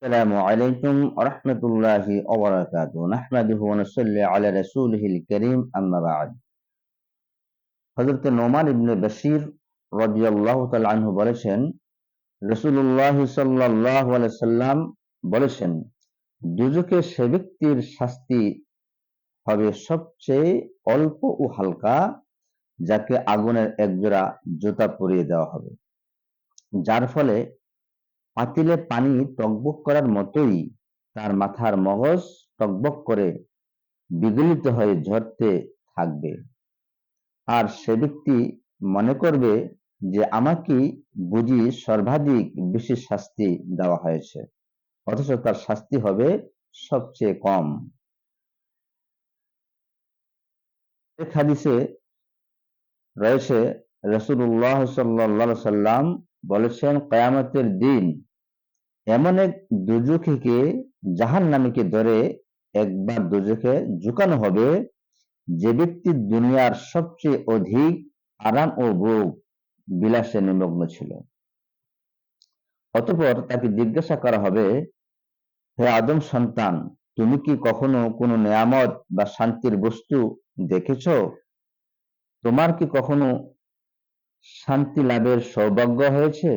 السلام عليكم ورحمة الله وبركاته نحمده ونصلي على رسوله الكريم أما بعد হজরত নোমান ইবনে বশির রাদিয়াল্লাহু তাআলা আনহু বলেছেন রাসূলুল্লাহ সাল্লাল্লাহু আলাইহি সাল্লাম বলেছেন দুজকে সে ব্যক্তির শাস্তি হবে সবচেয়ে অল্প ও হালকা যাকে আগুনের একজোড়া জুতা পরিয়ে দেওয়া হবে যার ফলে পাতিলে পানি টকবক করার মতোই তার মাথার মগজ টকবক করে বিগলিত হয়ে ঝরতে থাকবে। আর সে ব্যক্তি মনে করবে যে আমাকে বুঝি সর্বাধিক বেশি শাস্তি দেওয়া হয়েছে অথচ তার শাস্তি হবে সবচেয়ে কম। হাদিসে রয়েছে রসুল্লাহ সাল্লা সাল্লাম বলেছেন, কয়ামতের দিন এমন এক দুজুখিকে জাহান নামীকে ধরে একবার দুজুখে ঝুঁকানো হবে। যে ব্যক্তি দুনিয়ার সবচেয়ে অধিক আরাম ও ভোগ বিলাসে নিমগ্ন ছিল। অতপর তাকে জিজ্ঞাসা করা হবে, হে আদম সন্তান, তুমি কি কখনো কোনো নিয়ামত বা শান্তির বস্তু দেখেছ? তোমার কি কখনো শান্তি লাভের সৌভাগ্য হয়েছে?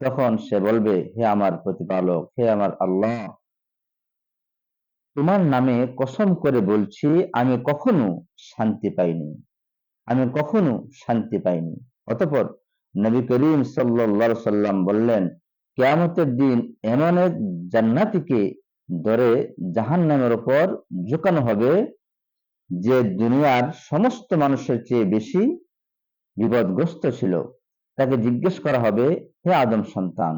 তখন সে বলবে, হে আমার প্রতিপালক, হে আমার আল্লাহ, তোমার নামে কসম করে বলছি, আমি কখনো শান্তি পাইনি। আমি কখনো শান্তি পাইনি। অতপর নবী করিম সাল্লা সাল্লাম বললেন, কেয়ামতের দিন এমন এক জান্নাতিকে ধরে জাহান নামের ওপর ঝুঁকানো হবে, যে দুনিয়ার সমস্ত মানুষের চেয়ে বেশি বিপদগ্রস্ত ছিল। তাকে জিজ্ঞেস করা হবে হে আদম সন্তান,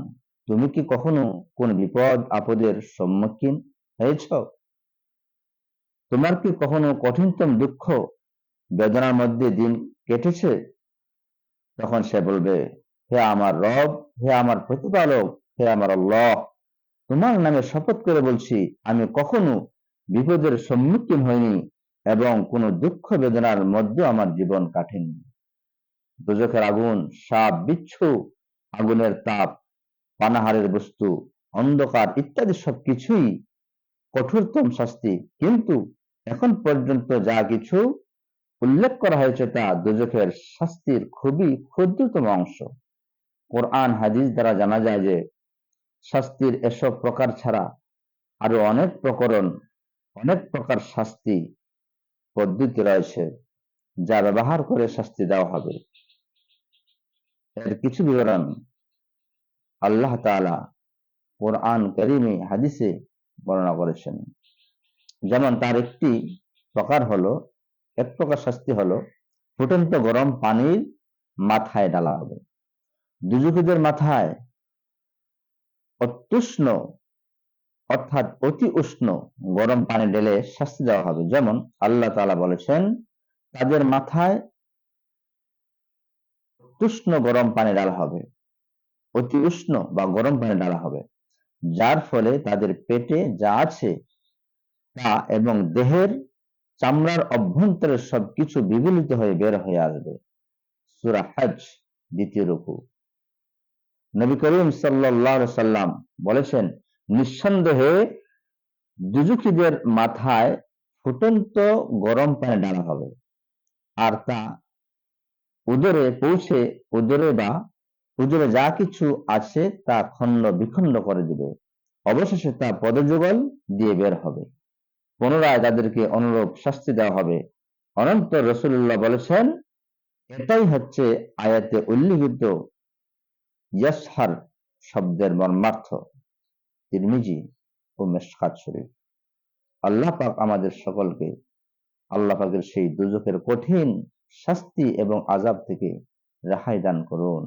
তুমি কি কখনো কোন বিপদ আপদের সম্মুখীন হয়েছ? তোমার কি কখনো কঠিনতম দুঃখ বেদনার মধ্যে দিন কেটেছে? তখন সে বলবে, হে আমার রব, হে আমার প্রতিপালক, হে আমার আল্লাহ, তোমার নামে শপথ করে বলছি, আমি কখনো বিপদের সম্মুখীন হইনি এবং কোন দুঃখ বেদনার মধ্যে আমার জীবন কাটেনি। দুজখের আগুন সাপ, বিচ্ছু আগুনের তাপ, পানাহারের বস্তু, অন্ধকার ইত্যাদি সবকিছুই কঠোরতম শাস্তি। কিন্তু এখন পর্যন্ত যা কিছু উল্লেখ করা হয়েছে তা দুজখের শাস্তির খুবই ক্ষুদ্রতম অংশ। কোরআন, হাদিস দ্বারা জানা যায় যে শাস্তির এসব প্রকার ছাড়া আরও অনেক প্রকরণ, অনেক প্রকার শাস্তি পদ্ধতি রয়েছে, যা ব্যবহার করে শাস্তি দেওয়া হবে। এর কিছু বিবরণ। আল্লাহ তালা কোরআন করিমে হাদিসে বর্ণনা করেছেন। যেমন তার একটি প্রকার হলো, এক প্রকার শাস্তি হলো, ফুটন্ত গরম পানির মাথায় ডালা হবে। দুজুকিদের মাথায় অত্যুষ্ণ, অর্থাৎ অতি উষ্ণ গরম পানি ঢেলে শাস্তি দেওয়া হবে। যেমন আল্লাহ তালা বলেছেন, তাদের মাথায় উষ্ণ গরম পানি ডালা হবে। অতি উষ্ণ বা গরম পানি ডালা হবে। যার ফলে তাদের পেটে যা আছে তা এবং দেহের চামড়ার অভ্যন্তরের সবকিছু বিগলিত হয়ে বের হয়ে আসবে। সুরা হজ দ্বিতীয় রুকু। নবী করিম সাল্লাম বলেছেন, নিঃসন্দেহে দুজুকিদের মাথায় ফুটন্ত গরম পানি ডালা হবে। আর তা উদরে পৌঁছে উদরে বা উদরে যা কিছু আছে তা খণ্ড বিখণ্ড করে দিবে। অবশেষে তা পদযুগল দিয়ে বের হবে। পুনরায় তাদেরকে অনুরূপ শাস্তি দেওয়া হবে। অনন্তর রসুল্লাহ বলেছেন, এটাই হচ্ছে আয়াতে উল্লিখিত ইয়াসহার শব্দের মর্মার্থ। তিরমিজি ও মেশকাত শরীফ। আল্লাহ পাক আমাদের সকলকে, আল্লাহ পাকের সেই দুজকের কঠিন শাস্তি এবং আজাব থেকে রেহাই দান করুন।